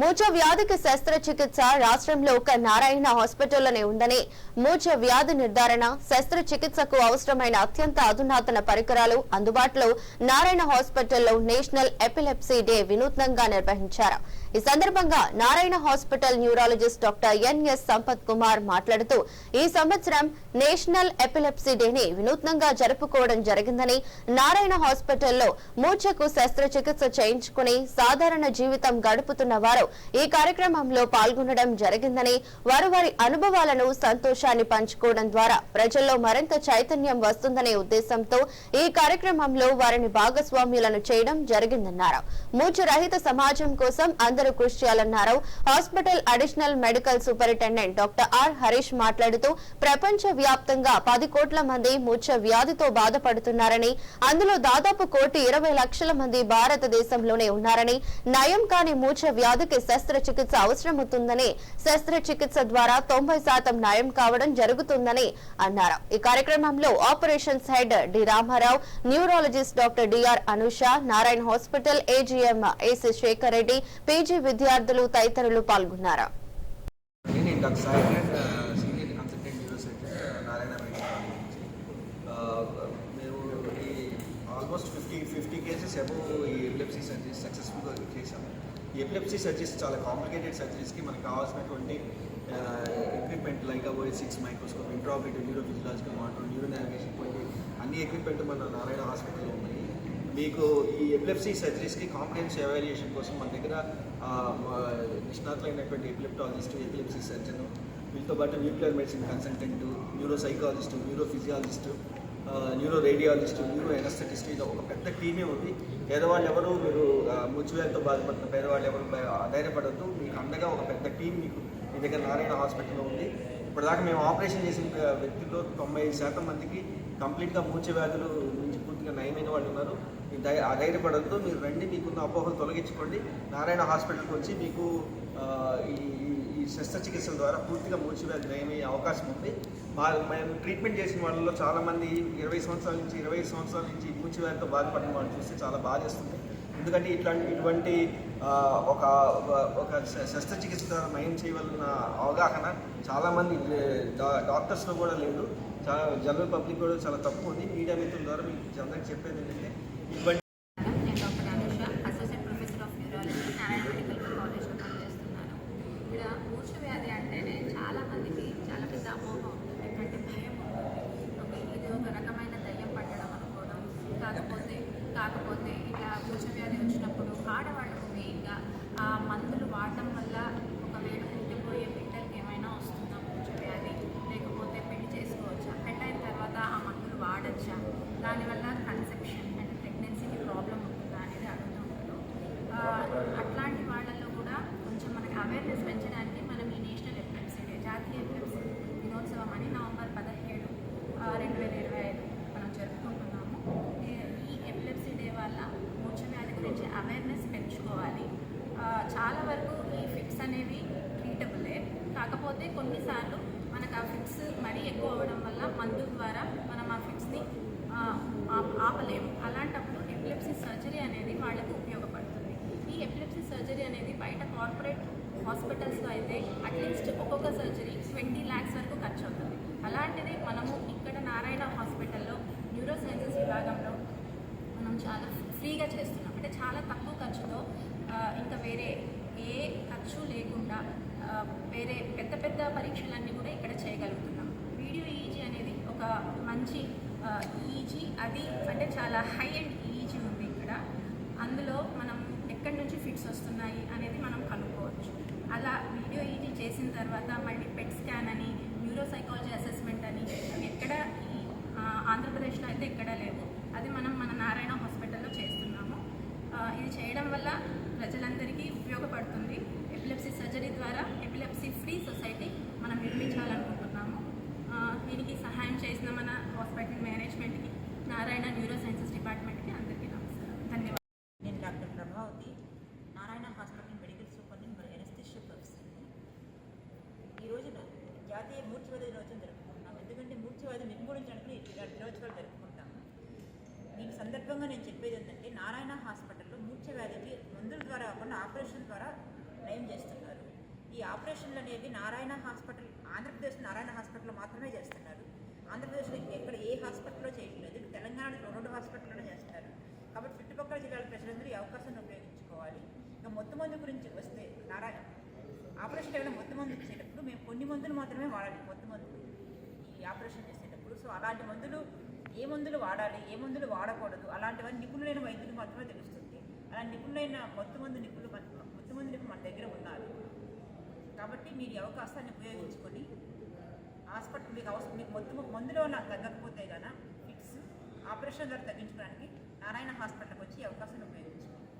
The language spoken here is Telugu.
మూచ వ్యాధికి శస్త్రచికిత్స రాష్ట్రంలో ఒక నారాయణ హాస్పిటల్లోనే ఉందని మూచ వ్యాధి నిర్ధారణ శస్త్రచికిత్సకు అవసరమైన అత్యంత అధునాతన పరికరాలు అందుబాటులో నారాయణ హాస్పిటల్లో నేషనల్ ఎపిలెప్సీ డే వినూత్నంగా నిర్వహించారు. ఈ సందర్భంగా Narayana hospital neurologist doctor N S Sampath Kumar మాట్లాడుతూ ఈ సంవత్సరం నేషనల్ ఎపిలెప్సీ డేని వినూత్నంగా జరుపుకోవడం జరిగిందని నారాయణ హాస్పిటల్లో మూర్ఛకు శస్త్రచికిత్స చేయించుకుని సాధారణ జీవితం గడుపుతున్న వారు ఈ కార్యక్రమంలో పాల్గొనడం జరిగిందని వారు వారి అనుభవాలను సంతోషాన్ని పంచుకోవడం ద్వారా ప్రజల్లో మరింత చైతన్యం వస్తుందనే ఉద్దేశంతో ఈ కార్యక్రమంలో వారిని భాగస్వామ్యులను చేయడం జరిగిందన్నారు. మూర్ఛ రహిత సమాజం కోసం అందరూ కృషి చేయాలన్నారు. Hospital additional medical superintendent doctor R Harish మాట్లాడుతూ ప్రపంచ వ్యాప్తంగా పది కోట్ల మంది మూర్ఛ వ్యాధితో బాధపడుతున్నారని అందులో దాదాపు కోటి ఇరవై లక్షల మంది భారతదేశంలోనే ఉన్నారని నయం కాని మూర్ఛ వ్యాధికి శస్త్రచికిత్స అవసరమవుతుందని శస్త్రచికిత్స ద్వారా తొంభై శాతం నయం కావడం జరుగుతుందని అన్నారు. ఈ కార్యక్రమంలో operations head D Ramarao neurologist doctor D R Anusha Narayana hospital AGM A C Sekhar Reddy PG విద్యార్థులు తదితరులు పాల్గొన్నారు. నారాయణ మేము almost fifty fifty cases above ఈ ఎపిలెప్సీ సర్జరీస్ సక్సెస్ఫుల్గా చేశాము. ఈ ఎపిలెప్సీ సర్జరీస్ చాలా కాంప్లికేటెడ్ సర్జరీస్కి మనకు కావాల్సినటువంటి equipment like above six microscope intraoperative neuro physiological monitor neuro navigation వంటి అన్ని ఎక్విప్మెంట్ మన నారాయణ హాస్పిటల్లో ఉన్నాయి. మీకు ఈ ఎపిలెప్సీ సర్జరీస్కి కాంపిటెన్స్ ఎవాల్యుయేషన్ కోసం మన దగ్గర నిష్ణాతులైనటువంటి ఎపిలెప్టాలజిస్ట్ ఎపిలెప్సీ సర్జన్ వీళ్ళతో పాటు nuclear medicine consultant neuro psychologist neuro physiologist neuro radiologist neuro anaesthetist ఇది ఒక పెద్ద టీమే ఉంది. పేదవాళ్ళు ఎవరు మీరు ముచ్చువేలతో బాధపడుతున్న పేదవాళ్ళు ఎవరు ధైర్యపడద్దు మీకు అండగా ఒక పెద్ద టీం మీకు మీ దగ్గర నారాయణ హాస్పిటల్లో ఉంది. ఇప్పటిదాకా మేము ఆపరేషన్ చేసిన వ్యక్తుల్లో తొంభై శాతం మందికి కంప్లీట్గా మూర్ఛ వ్యాధులు నుంచి పూర్తిగా నయమైన వాళ్ళు ఉన్నారు. మీరు ధై అధైర్యపడద్దు మీరు రండి మీకున్న అపోహలు తొలగించుకోండి. నారాయణ హాస్పిటల్కి వచ్చి మీకు ఈ ఈ- శస్త్రచికిత్సల ద్వారా పూర్తిగా మూచివేది నయమయ్యే అవకాశం ఉంది. మా మేము ట్రీట్మెంట్ చేసిన వాళ్ళలో చాలామంది ఇరవై సంవత్సరాల నుంచి ఇరవై సంవత్సరాల నుంచి మూచివేదితో బాధపడిన వాళ్ళు చూస్తే చాలా బాధేస్తుంది. ఎందుకంటే ఇట్లాంటి ఇటువంటి ఒక ఒక శస్త్రచికిత్స ద్వారా నయం చేయవలన అవగాహన చాలామంది డాక్టర్స్లో కూడా లేదు. చాలా జనరల్ పబ్లిక్ కూడా చాలా తక్కువ ఉంది. మీడియా మిత్రుల ద్వారా మీకు అందరికి చెప్పేది ఏంటంటే ఇటువంటి ఇక్కడ వ్యాధి అంటేనే చాలా పెద్ద అమోహం ఒక రకమైన పట్టడం కాకపోతే కాకపోతే ఇట్లా మూర్ఛ వ్యాధి వచ్చినప్పుడు ఆడవాళ్ళు మెయిన్గా ఆ మందులు వాడటం వల్ల ఒకవేళ పుట్టిపోయే బిడ్డలకి ఏమైనా వస్తుందా మూర్ఛ వ్యాధి లేకపోతే పెళ్ళి చేసుకోవచ్చా? పెళ్ళైన తర్వాత ఆ మందులు వాడచ్చా? దానివల్ల కన్సెప్షన్ అంటే ప్రెగ్నెన్సీకి ప్రాబ్లం ఉంటుందా అనేది అడుగుతూ ఉంటారు. అట్లా వాళ్ళల్లో కూడా కొంచెం మనకి అవేర్నెస్ పెంచడానికి మనం ఈ నేషనల్ ఎపిలెప్సీ డే జాతీయ ఎపిలెప్సీ దినోత్సవం అని నవంబర్ పదిహేడు రెండు వేల ఇరవై ఐదు మనం జరుపుకుంటున్నాము ఈ- ఈ ఎపిలెప్సీ డే వల్ల మూర్ఛ వ్యాధి గురించి అవేర్నెస్ పెంచుకోవాలి ఆ, చాలా వరకు ఈ ఫిట్స్ అనేవి ట్రీటబులే కాకపోతే కొన్నిసార్లు మనకు ఆ ఫిట్స్ మరీ ఎక్కువ అవ్వడం వల్ల మందు ద్వారా మనం ఆ ఫిట్స్ని ఆపలేము. అలాంటప్పుడు ఎపిలెప్సీ సర్జరీ అనేది వాళ్ళకు ఉపయోగపడుతుంది. ఈ ఎపిలెప్సీ సర్జరీ అనేది బయట కార్పొరేట్ హాస్పిటల్స్లో అయితే అట్లీస్ట్ ఒక్కొక్క సర్జరీ ట్వంటీ ల్యాక్స్ వరకు ఖర్చు అవుతుంది అలాంటిది మనము ఇక్కడ నారాయణ హాస్పిటల్లో న్యూరో సైన్సెస్ విభాగంలో మనం చాలా ఫ్రీగా చేస్తున్నాం. అంటే చాలా తక్కువ ఖర్చుతో ఇంకా వేరే ఏ ఖర్చు లేకుండా వేరే పెద్ద పెద్ద పరీక్షలన్నీ కూడా ఇక్కడ చేయగలుగుతున్నాం. వీడియో ఈజీ అనేది ఒక మంచి ఈజీ అది అంటే చాలా హై అండ్ ఈజీ ఉంది ఇక్కడ. అందులో మనం ఎక్కడి నుంచి ఫిట్స్ వస్తున్నాయి అనేది మనం కనుక్కోవచ్చు. అలా వీడియో ఈజీ చేసిన తర్వాత మళ్ళీ పెట్ స్కాన్ అని న్యూరో సైకాలజీ అసెస్మెంట్ అని అవి ఎక్కడ ఈ ఆంధ్రప్రదేశ్లో అయితే ఎక్కడా లేవు. అది మనం మన నారాయణ హాస్పిటల్లో చేస్తున్నాము. ఇది చేయడం వల్ల ప్రజలందరికీ ఉపయోగపడుతుంది. ఎపిలెప్సీ సర్జరీ ద్వారా ఎపిలెప్సీ ఫ్రీ సొసైటీ మనం నిర్మించాలనుకుంటున్నాము. దీనికి సహాయం చేసిన మన హాస్పిటల్ మేనేజ్మెంట్కి నారాయణ న్యూరో సైన్సెస్ డిపార్ట్మెంట్కి అందరికీ నమస్కారం. ధన్యవాదాలు. నేను doctor Prabhavathi Narayana hospital medical superintendent మరి ఎనస్థిషియా ప్రొఫెసర్. ఈ రోజున జాతీయ మూర్ఛవ్యాధి దినోత్సవం జరుపుకుంటున్నాం ఎందుకంటే మూర్ఛవ్యాధి నిర్మూలించడానికి ఇలాంటి దినోత్సవాలు జరుపుకుంటాము. దీని సందర్భంగా నేను చెప్పేది ఏంటంటే నారాయణ హాస్పిటల్ ముఖ్య వ్యాధికి మందుల ద్వారా కాకుండా ఆపరేషన్ ద్వారా నయం చేస్తున్నారు. ఈ ఆపరేషన్లు అనేవి నారాయణ హాస్పిటల్ ఆంధ్రప్రదేశ్ నారాయణ హాస్పిటల్లో మాత్రమే చేస్తున్నారు. ఆంధ్రప్రదేశ్లో ఎక్కడ ఏ హాస్పిటల్లో చేయట్లేదు. తెలంగాణలో రెండు హాస్పిటల్లోనే చేస్తారు కాబట్టి చుట్టుపక్కల జిల్లాల ప్రజలందరూ ఈ అవకాశాన్ని ఉపయోగించుకోవాలి. ఇక మొత్తం మందు గురించి వస్తే నారాయణ ఆపరేషన్ టైంలో మొత్తం మందు ఇచ్చేటప్పుడు మేము కొన్ని మందులు మాత్రమే వాడాలి మొత్తం మందులు ఈ ఆపరేషన్ చేసేటప్పుడు. సో అలాంటి మందులు ఏ మందులు వాడాలి ఏ మందులు వాడకూడదు అలాంటివన్నీ నిపుణులైన వైద్యులు మాత్రమే తెలుస్తుంది. అలా నిపుణులైన కొత్త మంది నిపుణులు మన కొంతమంది మంది నిపుణులు మన దగ్గర ఉన్నారు. కాబట్టి మీరు ఈ అవకాశాన్ని ఉపయోగించుకొని హాస్పిటల్ మీకు అవసరం మీకు మొత్తం మందులో నాకు తగ్గకపోతే కనుక ఫిట్స్ ఆపరేషన్ ద్వారా తగ్గించుకోవడానికి నారాయణ హాస్పిటల్కి వచ్చి ఈ అవకాశాన్ని ఉపయోగించుకోండి.